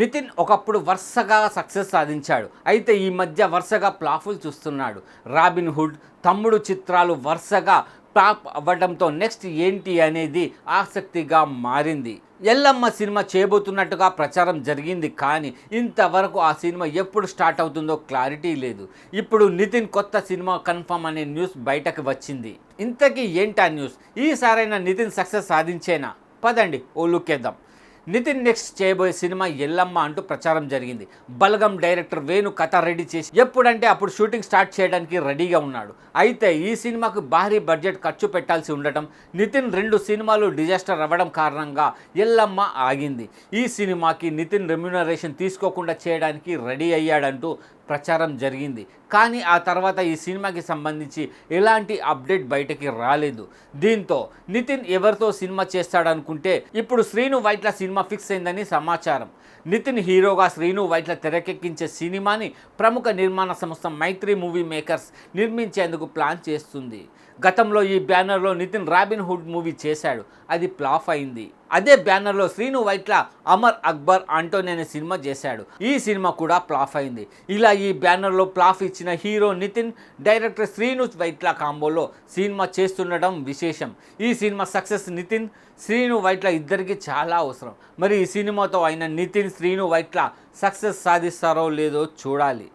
నితిన్ ఒకప్పుడు వరుసగా సక్సెస్ సాధించాడు. అయితే ఈ మధ్య వరుసగా ప్లాఫులు చూస్తున్నాడు. రాబిన్ హుడ్ తమ్ముడు చిత్రాలు వరుసగా ప్లాప్ అవ్వడంతో నెక్స్ట్ ఏంటి అనేది ఆసక్తిగా మారింది. ఎల్లమ్మ సినిమా చేయబోతున్నట్టుగా ప్రచారం జరిగింది కానీ ఇంతవరకు ఆ సినిమా ఎప్పుడు స్టార్ట్ అవుతుందో క్లారిటీ లేదు. ఇప్పుడు నితిన్ కొత్త సినిమా కన్ఫర్మ్ అనే న్యూస్ బయటకు వచ్చింది. ఇంతకీ ఏంటా న్యూస్? ఈసారైనా నితిన్ సక్సెస్ సాధించేనా? పదండి ఓ లుక్ వేద్దాం. నితిన్ నెక్స్ట్ చేయబోయే సినిమా ఎల్లమ్మ అంటూ ప్రచారం జరిగింది. బలగం డైరెక్టర్ వేణు కథ రెడీ చేసి ఎప్పుడంటే అప్పుడు షూటింగ్ స్టార్ట్ చేయడానికి రెడీగా ఉన్నాడు. అయితే ఈ సినిమాకు భారీ బడ్జెట్ ఖర్చు పెట్టాల్సి ఉండటం నితిన్ రెండు సినిమాలు డిజాస్టర్ అవ్వడం కారణంగా ఎల్లమ్మ ఆగింది. ఈ సినిమాకి నితిన్ రెమ్యునరేషన్ తీసుకోకుండా చేయడానికి రెడీ అయ్యాడంటూ ప్రచారం జరిగింది. కానీ ఆ తర్వాత ఈ సినిమాకి సంబంధించి ఎలాంటి అప్డేట్ బయటకి రాలేదు. దీంతో నితిన్ ఎవరితో సినిమా చేస్తాడనుకుంటే ఇప్పుడు శ్రీను వైట్ల సినిమా ఫిక్స్ అయిందని సమాచారం. నితిన్ హీరోగా శ్రీను వైట్ల తెరకెక్కించే సినిమాని ప్రముఖ నిర్మాణ సంస్థ మైత్రి మూవీ మేకర్స్ నిర్మించేందుకు ప్లాన్ చేస్తుంది. గతంలో ఈ బ్యానర్లో నితిన్ రాబిన్ హుడ్ మూవీ చేశాడు. అది ఫ్లాప్ అయింది. అదే బ్యానర్లో శ్రీను వైట్ల అమర్ అక్బర్ ఆంటోనీ అనే సినిమా చేశాడు. ఈ సినిమా కూడా ప్లాఫ్ అయింది. ఇలా ఈ బ్యానర్లో ప్లాఫ్ ఇచ్చిన హీరో నితిన్ డైరెక్టర్ శ్రీను వైట్ల కాంబోలో సినిమా చేస్తుండడం విశేషం. ఈ సినిమా సక్సెస్ నితిన్ శ్రీను వైట్ల ఇద్దరికి చాలా అవసరం. మరి ఈ సినిమాతో అయిన నితిన్ శ్రీను వైట్ల సక్సెస్ సాధిస్తారో లేదో చూడాలి.